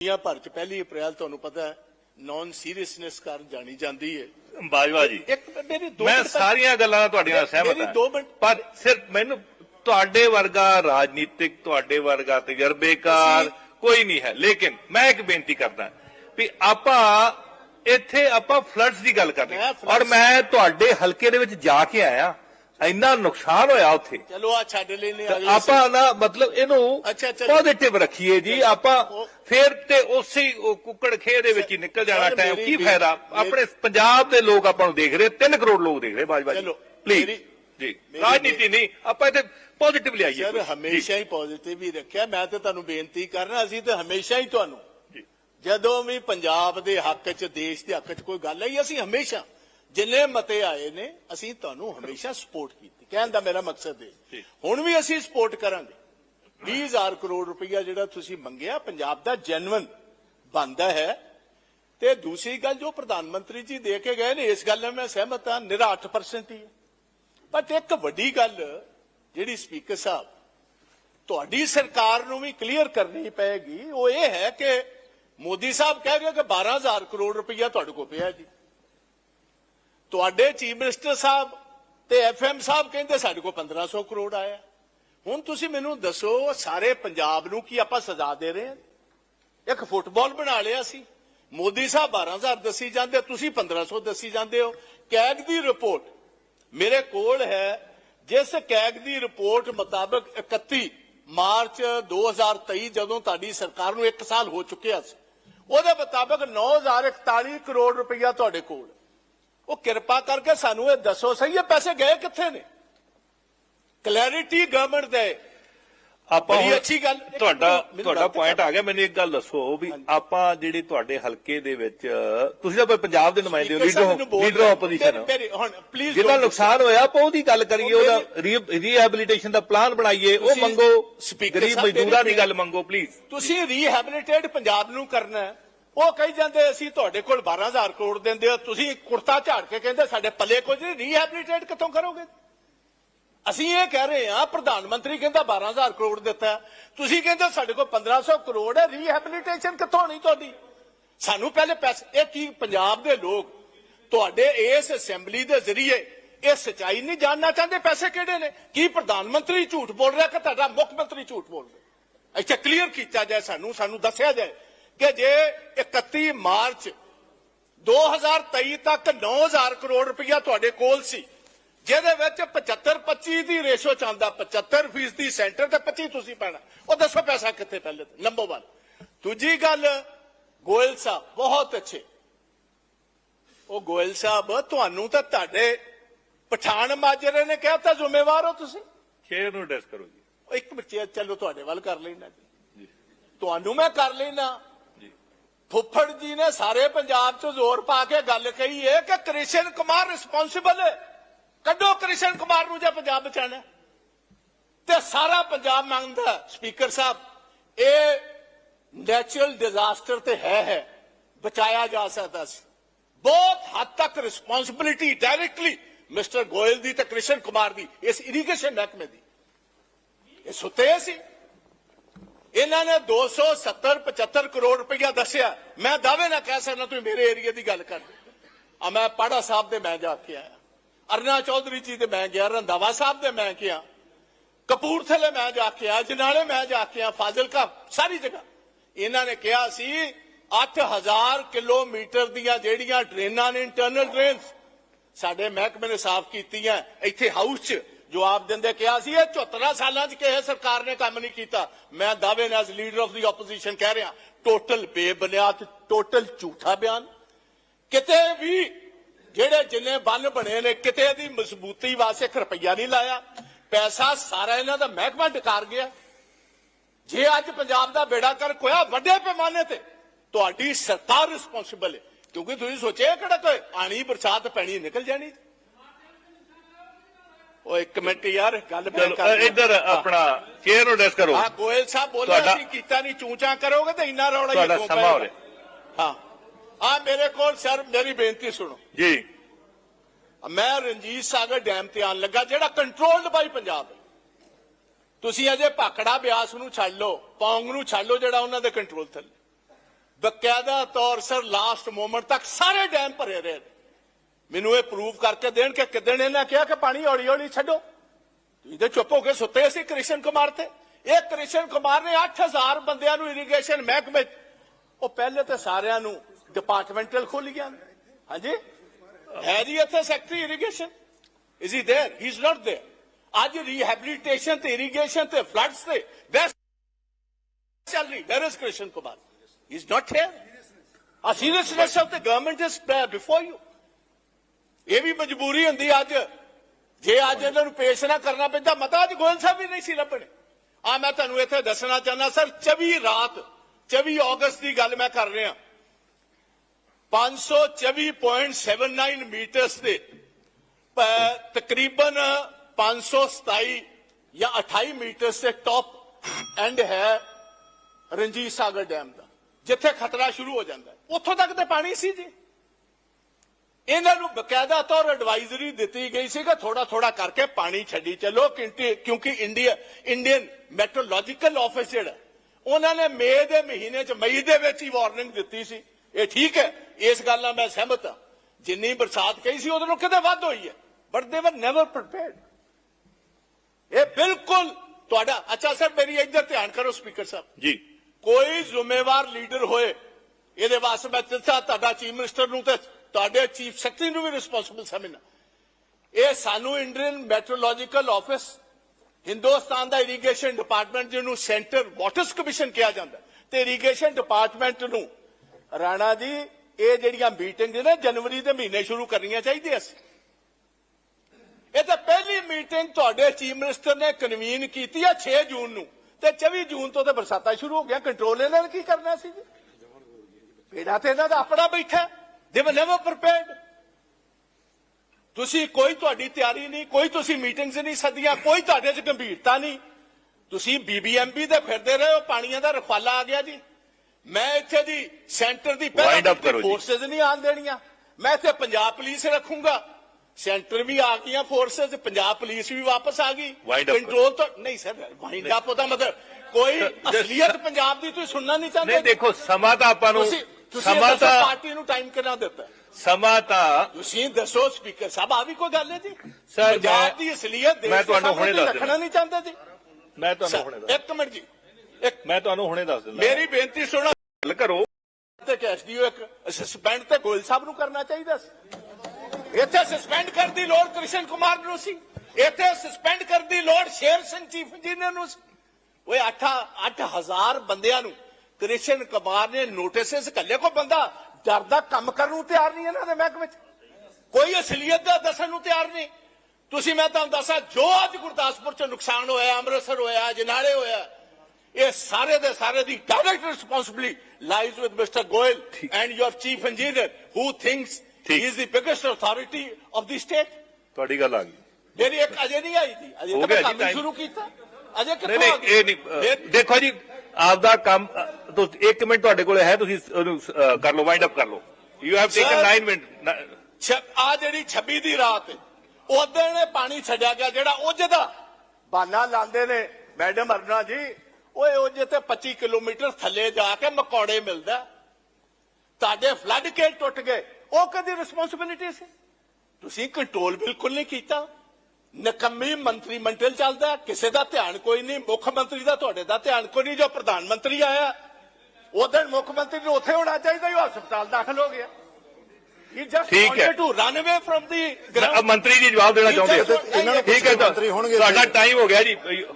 ਦੁਨੀਆ ਭਰ ਚ ਪਹਿਲੀ ਅਪ੍ਰੈਲ ਤੁਹਾਨੂੰ ਪਤਾ ਹੈ ਨਾਨ ਸੀਰੀਅਸਨੈਸ ਕਾਰਨ ਜਾਣੀ ਜਾਂਦੀ ਹੈ ਬਾਜਵਾ ਜੀ ਇੱਕ ਮੇਰੀ ਦੋ ਮੈਂ ਮਿੰਟ ਪਹਿਲਾਂ- ਸਾਰੀਆਂ ਗੱਲਾਂ ਤੁਹਾਡੀਆਂ ਨਾਲ ਸਹਿਮਤ ਮੇਰੀ ਹਾਂ। ਦੋ ਮਿੰਟ- ਪਰ ਸਿਰਫ ਮੈਨੂੰ ਤੁਹਾਡੇ ਵਰਗਾ ਰਾਜਨੀਤਿਕ ਤੁਹਾਡੇ ਵਰਗਾ ਤਜਰਬੇਕਾਰ ਕੋਈ ਨਹੀਂ ਹੈ। ਲੇਕਿਨ ਮੈਂ ਇੱਕ ਬੇਨਤੀ ਕਰਦਾ ਵੀ ਆਪਾਂ ਇੱਥੇ ਆਪਾਂ ਫਲੱਡਸ ਦੀ ਗੱਲ ਕਰ ਰਹੇ ਮੈਂ ਹਾਂ ਔਰ ਮੈਂ ਤੁਹਾਡੇ ਹਲਕੇ ਦੇ ਵਿੱਚ ਜਾ ਕੇ ਆਇਆ। ਇੰਨਾ ਨੁਕਸਾਨ ਹੋਇਆ ਉੱਥੇ। ਚਲੋ ਆ ਛੱਡ ਲੈਨੇ ਆਪਾਂ ਨਾ ਮਤਲਬ ਇਹਨੂੰ। ਪੋਜ਼ਿਟਿਵ ਰੱਖੀਏ ਜੀ। ਆਪਾਂ ਫੇਰ ਤੇ ਉਸੇ ਕੁੱਕੜ ਖੇ ਦੇ ਵਿੱਚ ਹੀ ਨਿਕਲ ਜਾਣਾ ਟਾਈਮ ਕੀ ਫਾਇਦਾ? ਆਪਣੇ ਪੰਜਾਬ ਦੇ ਲੋਕ ਆਪਾਂ ਨੂੰ ਦੇਖ ਰਹੇ 3 ਕਰੋੜ ਲੋਕ ਦੇਖ ਰਹੇ ਬਾਜਵਾ ਜੀ। ਚਲੋ, ਪਲੀਜ਼ ਜੀ। ਰਾਜਨੀਤੀ ਨਹੀਂ ਆਪਾਂ ਇੱਥੇ ਪੋਜ਼ਿਟਿਵ ਲਿਆਈਏ ਸਰ। ਹਮੇਸ਼ਾ ਹੀ ਪੋਜ਼ਿਟਿਵ ਹੀ ਰੱਖਿਆ। ਮੈਂ ਤਾਂ ਤੁਹਾਨੂੰ ਬੇਨਤੀ ਕਰਨਾ ਅਸੀਂ ਤਾਂ ਹਮੇਸ਼ਾ ਹੀ ਤੁਹਾਨੂੰ ਜੀ। ਜਦੋਂ ਵੀ ਪੰਜਾਬ ਦੇ ਹੱਕ 'ਚ ਦੇਸ਼ ਦੇ ਹੱਕ 'ਚ ਕੋਈ ਗੱਲ ਆਈ ਅਸੀਂ ਹਮੇਸ਼ਾ ਜਿੰਨੇ ਮਤੇ ਆਏ ਨੇ ਅਸੀਂ ਤੁਹਾਨੂੰ ਹਮੇਸ਼ਾ ਸਪੋਰਟ ਕੀਤੀ। ਕਹਿਣ ਦਾ ਮੇਰਾ ਮਕਸਦ ਹੈ। ਹੁਣ ਵੀ ਅਸੀਂ ਸਪੋਰਟ ਕਰਾਂਗੇ। 20000 ਕਰੋੜ ਰੁਪਈਆ ਜਿਹੜਾ ਤੁਸੀਂ ਮੰਗਿਆ ਪੰਜਾਬ ਦਾ ਜੈਨੂਇਨ ਬੰਦਾ ਹੈ। ਤੇ ਦੂਸਰੀ ਗੱਲ ਜੋ ਪ੍ਰਧਾਨ ਮੰਤਰੀ ਜੀ ਦੇ ਕੇ ਗਏ ਨੇ ਇਸ ਗੱਲ ਨਾਲ ਮੈਂ ਸਹਿਮਤ ਹਾਂ ਨਿਰਾ 8% ਹੀ ਬਟ ਇੱਕ ਵੱਡੀ ਗੱਲ ਜਿਹੜੀ ਸਪੀਕਰ ਸਾਹਿਬ ਤੁਹਾਡੀ ਸਰਕਾਰ ਨੂੰ ਵੀ ਕਲੀਅਰ ਕਰਨੀ ਪਏਗੀ ਉਹ ਇਹ ਹੈ ਕਿ ਮੋਦੀ ਸਾਹਿਬ ਕਹਿ ਰਹੇ ਕਿ 12000 ਕਰੋੜ ਰੁਪਈਆ ਤੁਹਾਡੇ ਕੋਲ ਪਿਆ ਜੀ। ਤੁਹਾਡੇ ਚੀਫ ਮਿਨਿਸਟਰ ਸਾਹਿਬ ਤੇ ਐਫਐਮ ਸਾਹਿਬ ਕਹਿੰਦੇ ਸਾਡੇ ਕੋਲ 1500 ਕਰੋੜ ਆਇਆ। ਹੁਣ ਤੁਸੀਂ ਮੈਨੂੰ ਦੱਸੋ, ਸਾਰੇ ਪੰਜਾਬ ਨੂੰ ਕੀ ਆਪਾਂ ਸਜ਼ਾ ਦੇ ਰਹੇ ਹਾਂ? ਇੱਕ ਫੁੱਟਬਾਲ ਬਣਾ ਲਿਆ ਸੀ। ਮੋਦੀ ਸਾਹਿਬ 12000 ਦੱਸੀ ਜਾਂਦੇ, ਤੁਸੀਂ 1500 ਦੱਸੀ ਜਾਂਦੇ ਹੋ। ਕੈਗ ਦੀ ਰਿਪੋਰਟ ਮੇਰੇ ਕੋਲ ਹੈ। ਜਿਸ ਕੈਗ ਦੀ ਰਿਪੋਰਟ ਮੁਤਾਬਕ 31 ਮਾਰਚ 2023 ਜਦੋਂ ਤੁਹਾਡੀ ਸਰਕਾਰ ਨੂੰ 1 ਸਾਲ ਹੋ ਚੁੱਕਿਆ ਸੀ, ਉਹਦੇ ਮੁਤਾਬਕ 9041 ਕਰੋੜ ਰੁਪਈਆ ਤੁਹਾਡੇ ਕੋਲ। ਉਹ ਕਿਰਪਾ ਕਰਕੇ ਸਾਨੂੰ ਇਹ ਦੱਸੋ ਸਹੀ ਇਹ ਪੈਸੇ ਗਏ ਕਿੱਥੇ ਨੇ? ਕਲੈਰਿਟੀ ਗਵਰਨਮੈਂਟ ਦੇ। ਆਪਾਂ ਬੜੀ ਅੱਛੀ ਗੱਲ- ਤੁਹਾਡਾ ਤੁਹਾਡਾ ਪੁਆਇੰਟ ਆ ਗਿਆ ਮੈਨੂੰ ਇੱਕ ਗੱਲ ਦੱਸੋ ਵੀ ਆਪਾਂ ਜਿਹੜੇ ਤੁਹਾਡੇ ਹਲਕੇ ਦੇ ਵਿੱਚ ਤੁਸੀਂ ਤਾਂ ਪੰਜਾਬ ਦੇ ਨੁਮਾਇੰਦੇ ਹੋ ਲੀਡਰ ਹੋ ਲੀਡਰ ਆਪੋਜੀਸ਼ਨ ਹੋ ਮੇਰੇ ਹੁਣ ਪਲੀਜ਼ ਜਿਹਦਾ ਨੁਕਸਾਨ ਹੋਇਆ ਆਪਾਂ ਉਹਦੀ ਗੱਲ ਕਰੀਏ ਉਹ ਉਹਦਾ ਰੀਹੈਬਿਲਿਟੇਸ਼ਨ ਦਾ ਪਲਾਨ ਬਣਾਈਏ ਉਹ ਮੰਗੋ ਗਰੀਬ ਮਜ਼ਦੂਰਾਂ ਦੀ ਗੱਲ ਮੰਗੋ ਪਲੀਜ਼ ਤੁਸੀਂ ਰੀਹੈਬਿਲਿਟੇਟ ਪੰਜਾਬ ਨੂੰ ਕਰਨਾ ਹੈ। ਉਹ ਕਹੀ ਜਾਂਦੇ, ਅਸੀਂ ਤੁਹਾਡੇ ਕੋਲ 12000 ਕਰੋੜ ਦਿੰਦੇ ਹੋ, ਤੁਸੀਂ ਕੁੜਤਾ ਝਾੜ ਕੇ ਕਹਿੰਦੇ, ਸਾਡੇ ਪੱਲੇ ਕੁਝ ਨਹੀਂ ਰੀਹੈਬਿਲਿਟੇਟ ਕਿੱਥੋਂ ਕਰੋਗੇ? ਅਸੀਂ ਇਹ ਕਹਿ ਰਹੇ ਹਾਂ, ਪ੍ਰਧਾਨ ਮੰਤਰੀ ਕਹਿੰਦਾ 12000 ਕਰੋੜ ਦਿੱਤਾ ਤੁਸੀਂ ਕਹਿੰਦੇ ਸਾਡੇ ਕੋਲ 1500 ਕਰੋੜ ਹੈ ਰੀਹੈਬਿਲਿਟੇਸ਼ਨ ਕਿੱਥੋਂ ਨਹੀਂ ਤੁਹਾਡੀ? ਸਾਨੂੰ ਪਹਿਲੇ ਪੈਸੇ, ਇਹ ਕੀ ਪੰਜਾਬ ਦੇ ਲੋਕ, ਤੁਹਾਡੇ ਇਸ ਅਸੈਂਬਲੀ ਦੇ ਜ਼ਰੀਏ ਇਹ ਸਚਾਈ ਨਹੀਂ ਜਾਣਨਾ ਚਾਹੁੰਦੇ, ਪੈਸੇ ਕਿਹੜੇ ਨੇ? ਕੀ ਪ੍ਰਧਾਨ ਮੰਤਰੀ ਝੂਠ ਬੋਲ ਰਿਹਾ ਕਿ ਤੁਹਾਡਾ ਮੁੱਖ ਮੰਤਰੀ ਝੂਠ ਬੋਲ ਰਿਹਾ? ਇੱਥੇ ਕਲੀਅਰ ਕੀਤਾ ਜਾਏ, ਸਾਨੂੰ ਸਾਨੂੰ ਦੱਸਿਆ ਜਾਏ ਕਿ ਜੇ 31 ਮਾਰਚ 2023 ਤੱਕ 9000 ਕਰੋੜ ਰੁਪਇਆ ਤੁਹਾਡੇ ਕੋਲ ਸੀ ਜਿਹਦੇ ਵਿੱਚ 75 25 ਦੀ ਰੇਸ਼ੋ ਚਾਹੁੰਦਾ 75 ਫੀਸਦੀ ਸੈਂਟਰ ਤੇ 25 ਤੁਸੀਂ ਪੈਣਾ। ਉਹ ਦੱਸੋ ਪੈਸਾ ਕਿੱਥੇ ਪਹਿਲੇ ਨੰਬਰ 1 ਦੂਜੀ ਗੱਲ ਗੋਇਲ ਸਾਹਿਬ ਬਹੁਤ ਅੱਛੇ। ਉਹ ਗੋਇਲ ਸਾਹਿਬ ਤੁਹਾਨੂੰ ਤਾਂ ਤੁਹਾਡੇ ਪਠਾਨ ਮਾਜਰੇ ਨੇ ਕਿਹਾ ਤਾਂ ਜ਼ਿੰਮੇਵਾਰ ਹੋ ਤੁਸੀਂ। ਸ਼ੇਅਰ ਨੂੰ ਐਡਰੈਸ ਕਰੋ ਜੀ। ਇੱਕ ਮਿੰਟ ਚਲੋ ਤੁਹਾਡੇ ਵੱਲ ਕਰ ਲੈਣਾ ਜੀ। ਤੁਹਾਨੂੰ ਮੈਂ ਕਰ ਲੈਣਾ ਫੁੱਫੜ ਜੀ ਨੇ ਸਾਰੇ ਪੰਜਾਬ 'ਚ ਜ਼ੋਰ ਪਾ ਕੇ ਗੱਲ ਕਹੀ ਏ ਕਿ ਕ੍ਰਿਸ਼ਨ ਕੁਮਾਰ ਰਿਸਪੌਂਸਿਬਲ ਹੈ ਕੱਢੋ ਕ੍ਰਿਸ਼ਨ ਕੁਮਾਰ ਨੂੰ ਜੇ ਪੰਜਾਬ ਬਚਾਣਾ। ਤੇ ਸਾਰਾ ਪੰਜਾਬ ਮੰਗਦਾ ਸਪੀਕਰ ਸਾਹਿਬ, ਇਹ ਨੈਚੁਰਲ ਡਿਜ਼ਾਸਟਰ ਤੇ ਹੈ ਹੈ। ਬਚਾਇਆ ਜਾ ਸਕਦਾ ਸੀ। ਬਹੁਤ ਹੱਦ ਤੱਕ ਰਿਸਪੌਂਸਿਬਿਲਿਟੀ ਡਾਇਰੈਕਟਲੀ ਮਿਸਟਰ ਗੋਇਲ ਦੀ ਤੇ ਕ੍ਰਿਸ਼ਨ ਕੁਮਾਰ ਦੀ ਇਸ ਇਰੀਗੇਸ਼ਨ ਮਹਿਕਮੇ ਦੀ। ਇਹ ਸੁੱਤੇ ਸੀ। ਇਹਨਾਂ ਨੇ 270 75 ਕਰੋੜ ਰੁਪਇਆ ਦੱਸਿਆ। ਮੈਂ ਦਾਅਵੇ ਨਾਲ ਕਹਿ ਸਕਦਾ ਤੁਸੀਂ ਮੇਰੇ ਏਰੀਆ ਦੀ ਗੱਲ ਕਰਦੇ। ਆ ਮੈਂ ਪਾੜਾ ਸਾਹਿਬ ਦੇ ਮੈਂ ਜਾ ਕੇ ਆਇਆ। ਅਰਨਾ ਚੌਧਰੀ ਜੀ ਦੇ ਮੈਂ ਗਿਆ, ਰੰਧਾਵਾ ਸਾਹਿਬ ਦੇ ਮੈਂ ਗਿਆ। ਕਪੂਰਥਲੇ ਮੈਂ ਜਾ ਕੇ ਆਇਆ, ਜਨਾਲੇ ਮੈਂ ਜਾ ਕੇ ਆਇਆ, ਫਾਜ਼ਿਲਕਾ, ਸਾਰੀ ਜਗ੍ਹਾ। ਇਹਨਾਂ ਨੇ ਕਿਹਾ ਸੀ 8000 ਕਿਲੋਮੀਟਰ ਦੀਆਂ ਜਿਹੜੀਆਂ ਡਰੇਨਾਂ ਨੇ ਇੰਟਰਨਲ ਡਰੇਨਸ ਸਾਡੇ ਮਹਿਕਮੇ ਨੇ ਸਾਫ਼ ਕੀਤੀਆਂ, ਇੱਥੇ ਹਾਊਸ 'ਚ ਜਵਾਬ ਦਿੰਦੇ ਕਿਹਾ ਸੀ, ਇਹ 74 ਸਾਲਾਂ 'ਚ ਕਿਸੇ ਸਰਕਾਰ ਨੇ ਕੰਮ ਨਹੀਂ ਕੀਤਾ। ਮੈਂ ਦਾਅਵੇ ਨਾਲ as leader of the opposition ਕਹਿ ਰਿਹਾ ਟੋਟਲ ਬੇਬੁਨਿਆਦ ਟੋਟਲ ਝੂਠਾ ਬਿਆਨ। ਕਿਤੇ ਵੀ ਜਿਹੜੇ ਜਿੰਨੇ ਬੰਨ ਬਣੇ ਨੇ, ਕਿਤੇ ਦੀ ਮਜ਼ਬੂਤੀ ਵਾਸਤੇ ਇੱਕ ਰੁਪਈਆ ਨਹੀਂ ਲਾਇਆ। ਪੈਸਾ ਸਾਰਾ ਇਹਨਾਂ ਦਾ ਮਹਿਕਮਾ ਡਕਾਰ ਗਿਆ। ਜੇ ਅੱਜ ਪੰਜਾਬ ਦਾ ਬੇੜਾ ਕਰ ਕੋਇਆ ਵੱਡੇ ਪੈਮਾਨੇ ਤੇ, ਤੁਹਾਡੀ ਸਰਕਾਰ ਰਿਸਪੌਂਸਿਬਲ ਹੈ। ਕਿਉਂਕਿ ਤੁਸੀਂ ਸੋਚਿਆ ਕਿਹੜਾ ਕੋਈ ਆਣੀ ਬਰਸਾਤ ਪੈਣੀ ਨਿਕਲ ਜਾਣੀ। ਉਹ ਇੱਕ ਮਿੰਟ ਯਾਰ ਗੱਲ ਮੈਂ ਕਰ ਇੱਧਰ ਆਪਣਾ ਸ਼ੇਅਰ ਨੂੰ ਐਡਰੈਸ ਕਰੋ। ਆ ਗੋਇਲ ਸਾਹਿਬ ਬੋਲਿਆ ਅਸੀਂ ਕੀਤਾ ਨਹੀਂ ਚੂਚਾ ਕਰੋਗੇ ਤੇ ਇੰਨਾ ਰੌਲਾ ਹੀ ਤੁਹਾਡਾ ਸਮਾਂ ਹੋ? ਰਿਹਾ। ਹਾਂ। ਆ ਮੇਰੇ ਕੋਲ ਸਰ ਮੇਰੀ ਬੇਨਤੀ ਸੁਣੋ। ਜੀ। ਮੈਂ ਰਣਜੀਤ ਸਾਗਰ ਡੈਮ ਤੇ ਆਣ ਲੱਗਾ ਜਿਹੜਾ ਕੰਟਰੋਲਡ ਬਾਈ ਪੰਜਾਬ ਹੈ। ਤੁਸੀਂ ਅਜੇ ਭਾਖੜਾ ਬਿਆਸ ਨੂੰ ਛੱਡ ਲਓ ਪੌਂਗ ਨੂੰ ਛੱਡ ਲਓ ਜਿਹੜਾ ਉਹਨਾਂ ਦੇ ਕੰਟਰੋਲ ਥੱਲੇ। ਬਕਾਇਦਾ ਤੌਰ ਸਰ ਲਾਸਟ ਮੋਮੈਂਟ ਤੱਕ ਸਾਰੇ ਡੈਮ ਭਰੇ ਰਹੇ। ਮੈਨੂੰ ਇਹ ਪ੍ਰੂਵ ਕਰਕੇ ਦੇਣ ਕਿ ਕਿਦਣ ਇਹਨਾਂ ਕਿਹਾ ਕਿ ਪਾਣੀ ਹੌਲੀ ਹੌਲੀ ਛੱਡੋ ਤੁਸੀਂ ਤੇ ਚੁੱਪ ਹੋ ਕੇ ਸੁੱਤੇ ਸੀ ਕ੍ਰਿਸ਼ਨ ਕੁਮਾਰ ਤੇ ਇਹ ਕ੍ਰਿਸ਼ਨ ਕੁਮਾਰ ਨੇ 8000 ਬੰਦਿਆਂ ਨੂੰ ਇਰੀਗੇਸ਼ਨ ਮਹਿਕਮੇ 'ਚ- ਉਹ ਪਹਿਲੇ ਤੇ ਸਾਰਿਆਂ ਨੂੰ ਡਿਪਾਰਟਮੈਂਟਲ ਖੋਲ ਗਿਆ ਹਾਂਜੀ ਹੈ ਜੀ ਇੱਥੇ secretary irrigation is he there he is not there ਅੱਜ ਰੀਹੈਬਿਲਿਟੇਸ਼ਨ ਤੇ ਇਰੀਗੇਸ਼ਨ ਤੇ ਫਲੱਡਸ ਤੇ ਬੈਸਟ ਚੱਲ ਰਹੀ where is Krishan Kumar he is not here a seriousness of the government is before you ਇਹ ਵੀ ਮਜਬੂਰੀ ਹੁੰਦੀ ਅੱਜ। ਜੇ ਅੱਜ ਇਹਨਾਂ ਨੂੰ ਪੇਸ਼ ਨਾ ਕਰਨਾ ਪੈਂਦਾ ਮਤਾ ਅੱਜ ਗੋਇਲ ਸਾਹਿਬ ਵੀ ਨਹੀਂ ਸੀ ਲੱਭਣੇ। ਆ ਮੈਂ ਤੁਹਾਨੂੰ ਇੱਥੇ ਦੱਸਣਾ ਚਾਹੁੰਦਾ, ਸਰ 24 ਰਾਤ 24 ਅਗਸਤ ਦੀ ਗੱਲ ਮੈਂ ਕਰ ਰਿਹਾ। 524.79 ਮੀਟਰਸ ਦੇ, ਪ- ਤਕਰੀਬਨ 527 ਜਾਂ 28 ਮੀਟਰਸ ਦੇ ਟੌਪ ਐਂਡ ਹੈ ਰਣਜੀਤ ਸਾਗਰ ਡੈਮ ਦਾ, ਜਿੱਥੇ ਖਤਰਾ ਸ਼ੁਰੂ ਹੋ ਜਾਂਦਾ ਉੱਥੋਂ ਤੱਕ ਤੇ ਪਾਣੀ ਸੀ ਜੀ। ਇਹਨਾਂ ਨੂੰ ਬਕਾਇਦਾ ਤੌਰ ਐਡਵਾਈਜ਼ਰੀ ਦਿੱਤੀ ਗਈ ਸੀ ਕਿ ਥੋੜਾ ਥੋੜਾ ਕਰਕੇ ਪਾਣੀ ਛੱਡੀ ਚੱਲੋ ਕਿਉਂਕਿ ਇੰਡੀਆ ਇੰਡੀਅਨ ਮੈਟਰੋਲੋਜੀਕਲ ਆਫਿਸ ਜਿਹੜਾ ਉਹਨਾਂ ਨੇ ਮਈ ਦੇ ਮਹੀਨੇ ਚ ਮਈ ਦੇ ਵਿੱਚ ਹੀ ਵਾਰਨਿੰਗ ਦਿੱਤੀ ਸੀ। ਇਹ ਠੀਕ ਹੈ ਇਸ ਗੱਲ ਨਾਲ ਮੈਂ ਸਹਿਮਤ ਹਾਂ। ਜਿੰਨੀ ਬਰਸਾਤ ਕਹੀ ਸੀ ਉਹਦੇ ਨੂੰ ਕਿਤੇ ਵੱਧ ਹੋਈ ਹੈ। ਬਟ ਦੇ ਵਰ ਨੈਵਰ ਪ੍ਰੀਪੇਅਰਡ ਇਹ ਬਿਲਕੁਲ ਤੁਹਾਡਾ ਅੱਛਾ ਸਰ ਮੇਰੀ ਇੱਧਰ ਧਿਆਨ ਕਰੋ ਸਪੀਕਰ ਸਾਹਿਬ। ਜੀ। ਕੋਈ ਜ਼ਿੰਮੇਵਾਰ ਲੀਡਰ ਹੋਏ ਇਹਦੇ ਵਾਸਤੇ ਮੈਂ ਤੁਹਾਡਾ ਚੀਫ ਮਿਨਿਸਟਰ ਨੂੰ ਤੇ ਤੁਹਾਡੇ ਚੀਫ ਸੈਕਟਰੀ ਨੂੰ ਵੀ ਰਿਸਪੌਂਸਿਬਲ ਸਮਝਣਾ। ਇਹ ਸਾਨੂੰ ਇੰਡੀਅਨ ਮੈਟਰੋਲੋਜੀਕਲ ਆਫਿਸ ਹਿੰਦੁਸਤਾਨ ਦਾ ਇਰੀਗੇਸ਼ਨ ਡਿਪਾਰਟਮੈਂਟ ਜਿਹਨੂੰ ਸੈਂਟਰ ਵਾਟਰਸ ਕਮਿਸ਼ਨ ਕਿਹਾ ਜਾਂਦਾ ਤੇ ਇਰੀਗੇਸ਼ਨ ਡਿਪਾਰਟਮੈਂਟ ਨੂੰ, ਰਾਣਾ ਜੀ, ਇਹ ਜਿਹੜੀਆਂ ਮੀਟਿੰਗ ਨੇ ਜਨਵਰੀ ਦੇ ਮਹੀਨੇ ਸ਼ੁਰੂ ਕਰਨੀਆਂ ਚਾਹੀਦੀਆਂ ਸੀ। ਇਹ ਤਾਂ ਪਹਿਲੀ ਮੀਟਿੰਗ ਤੁਹਾਡੇ ਚੀਫ ਮਿਨਿਸਟਰ ਨੇ ਕਨਵੀਨ ਕੀਤੀ ਹੈ 6 ਜੂਨ ਨੂੰ, ਤੇ 24 ਜੂਨ ਤੋਂ ਤੇ ਬਰਸਾਤਾਂ ਸ਼ੁਰੂ ਹੋ ਗਿਆ ਕੰਟਰੋਲ ਇਹਨਾਂ ਨੇ ਕੀ ਕਰਨਾ ਸੀ ਜੀ? ਪੇੜਾ ਤੇ ਇਹਨਾਂ ਦਾ ਆਪਣਾ ਬੈਠਾ। ਦੇ ਵਰ ਨੈਵਰ ਪ੍ਰੀਪੇਅਰਡ ਤੁਸੀਂ ਕੋਈ ਤੁਹਾਡੀ ਤਿਆਰੀ ਨਹੀਂ ਕੋਈ ਤੁਸੀਂ ਮੀਟਿੰਗਸ ਨਹੀਂ ਸੱਦੀਆਂ ਕੋਈ ਤੁਹਾਡੇ 'ਚ ਗੰਭੀਰਤਾ ਨਹੀਂ। ਤੁਸੀਂ ਬੀਬੀਐਮਬੀ ਦੇ ਫਿਰਦੇ ਰਹੇ ਹੋ ਪਾਣੀਆਂ ਦਾ ਰਖਵਾਲਾ ਆ ਗਿਆ ਜੀ। ਮੈਂ ਇੱਥੇ ਦੀ ਸੈਂਟਰ ਦੀ ਜੀ। ਫੋਰਸਸ ਨਹੀਂ ਆਣ ਦੇਣੀਆਂ। ਮੈਂ ਇੱਥੇ ਪੰਜਾਬ ਪੁਲਿਸ ਰੱਖੂੰਗਾ। ਸੈਂਟਰ ਵੀ ਆ ਗਈਆਂ ਫੋਰਸਸ ਪੰਜਾਬ ਪੁਲਿਸ ਵੀ ਵਾਪਸ ਆ ਗਈ। ਕੰਟਰੋਲ ਤਾਂ ਨਹੀਂ ਸਰ ਵਾਈਂਡ ਅਪ ਉਹਦਾ ਮਤਲਬ ਕੋਈ ਅਸਲੀਅਤ ਪੰਜਾਬ ਦੀ ਤੁਸੀਂ ਸੁਣਨਾ ਨਹੀਂ ਚਾਹੁੰਦੇ। ਨਹੀਂ ਦੇਖੋ ਸਮਾਂ ਤਾਂ ਆਪਾਂ ਨੂੰ ਤੁਸੀਂ ਸਮਾਂ ਤਾਂ ਪਾਰਟੀ ਨੂੰ ਟਾਈਮ ਕਿੰਨਾ ਦਿੱਤਾ? ਸਮਾਂ ਤਾਂ ਤੁਸੀਂ ਦੱਸੋ ਸਪੀਕਰ ਸਾਹਿਬ ਆ ਵੀ ਕੋਈ ਗੱਲ ਹੈ ਜੀ? ਸਰ, ਪੰਜਾਬ ਦੀ ਅਸਲੀਅਤ ਮੈਂ ਤੁਹਾਨੂੰ ਹੁਣੇ ਦੱਸ ਰੱਖਣਾ ਨਹੀਂ ਚਾਹੁੰਦੇ ਜੀ। ਮੈਂ ਤੁਹਾਨੂੰ ਹੁਣੇ ਦੱਸ ਇੱਕ ਮਿੰਟ ਜੀ ਇੱਕ ਮੈਂ ਤੁਹਾਨੂੰ ਹੁਣੇ ਦੱਸ ਦਿੰਦਾ। ਮੇਰੀ ਬੇਨਤੀ ਸੁਣੋ ਗੱਲ ਕਰੋ। ਤੇ ਐਸਡੀਓ ਇੱਕ ਸਸਪੈਂਡ ਤੇ ਗੋਇਲ ਸਾਹਿਬ ਨੂੰ ਕਰਨਾ ਚਾਹੀਦਾ ਸੀ। ਇੱਥੇ ਸਸਪੈਂਡ ਕਰਨ ਦੀ ਲੋੜ ਕ੍ਰਿਸ਼ਨ ਕੁਮਾਰ ਨੂੰ ਸੀ। ਇੱਥੇ ਸਸਪੈਂਡ ਕਰਨ ਦੀ ਲੋੜ ਸ਼ੇਰ ਸਿੰਘ ਚੀਫ ਇੰਜੀਨੀਅਰ ਨੂੰ ਸੀ। ਓਏ 8 8000 ਬੰਦਿਆਂ ਨੂੰ ਕ੍ਰਿਸ਼ਨ ਕੁਮਾਰ ਨੇ ਨੋਟਿਸਸ ਕੱਲੇ ਕੋ ਬੰਦਾ ਡਰਦਾ ਕੰਮ ਕਰਨ ਨੂੰ ਤਿਆਰ ਨਹੀਂ ਇਹਨਾਂ ਦੇ ਮਹਿਕਮੇ ਵਿੱਚ ਕੋਈ ਅਸਲੀਅਤ ਦਾ ਦੱਸਣ ਨੂੰ ਤਿਆਰ ਨਹੀਂ। ਤੁਸੀਂ ਮੈਂ ਤੁਹਾਨੂੰ ਦੱਸਾਂ ਜੋ ਅੱਜ ਗੁਰਦਾਸਪੁਰ ਚ ਨੁਕਸਾਨ ਹੋਇਆ ਅੰਮ੍ਰਿਤਸਰ ਹੋਇਆ ਜਨਾਲੇ ਹੋਇਆ ਇਹ ਸਾਰੇ ਦੇ ਸਾਰੇ ਦੀ direct responsibility lies with mister Goyal and your chief engineer who thinks he. Is the biggest authority of the state ਤੁਹਾਡੀ ਗੱਲ ਆ ਗਈ। ਮੇਰੀ ਇੱਕ ਅਜੇ ਨਹੀਂ ਆਈ ਜੀ। ਅਜੇ ਤਾਂ ਮੈਂ ਕੰਮ। ਸ਼ੁਰੂ ਕੀਤਾ। ਅਜੇ ਕਿੱਥੋਂ ਆ ਨਹੀਂ ਇਹ ਨਹੀਂ ਗਈ ਅ, ਦੇਖੋ ਜੀ ਆਪਦਾ ਕੰਮ ਤੁਸੀਂ 1 ਮਿੰਟ ਤੁਹਾਡੇ ਕੋਲ ਹੈ ਤੁਸੀਂ ਉਹਨੂੰ ਕਰ ਲਓ ਵਾਈਂਡ ਅਪ ਕਰ ਲਓ। You have taken Sir- 9 minute ਆ ਜਿਹੜੀ 26 ਦੀ ਰਾਤ ਉਦੋਂ ਨੇ ਪਾਣੀ ਛੱਡਿਆ ਗਿਆ ਜਿਹੜਾ ਉਹ ਦਾ ਬਾਨਾ ਲਾਉਂਦੇ ਨੇ ਮੈਡਮ ਅਰਨਾ ਜੀ ਓਏ ਉਹ ਤੇ 25 ਕਿਲੋਮੀਟਰ ਥੱਲੇ ਜਾ ਕੇ ਮਕੌੜੇ ਮਿਲਦਾ। ਤੁਹਾਡੇ ਫਲੱਡ ਗੇਟ ਟੁੱਟ ਗਏ ਉਹ ਕਦੀ ਰਿਸਪੌਂਸਿਬਿਲਿਟੀ ਸੀ? ਤੁਸੀਂ ਕੰਟਰੋਲ ਬਿਲਕੁਲ ਨਹੀਂ ਕੀਤਾ। ਨਕੰਮੀ ਮੰਤਰੀ ਮੰਡਲ ਚੱਲਦਾ ਕਿਸੇ ਦਾ ਧਿਆਨ ਕੋਈ ਨਹੀਂ ਮੁੱਖ ਮੰਤਰੀ ਦਾ ਤੁਹਾਡੇ ਦਾ ਧਿਆਨ ਕੋਈ ਨਹੀਂ ਜੋ ਪ੍ਰਧਾਨ ਮੰਤਰੀ ਆਇਆ ਉਦੋਂ ਮੁੱਖ ਮੰਤਰੀ ਨੂੰ ਉੱਥੇ ਹੋਣਾ ਚਾਹੀਦਾ ਹੀ ਉਹ ਹਸਪਤਾਲ ਦਾਖਲ ਹੋ ਗਿਆ ਠੀਕ ਹੈ। wanted to run away from the a, ground. ਮੰਤਰੀ ਜੀ ਜਵਾਬ ਦੇਣਾ ਚਾਹੁੰਦੇ ਨੇ ਠੀਕ ਹੈ। ਤੁਹਾਡਾ ਟਾਈਮ ਹੋ ਗਿਆ ਜੀ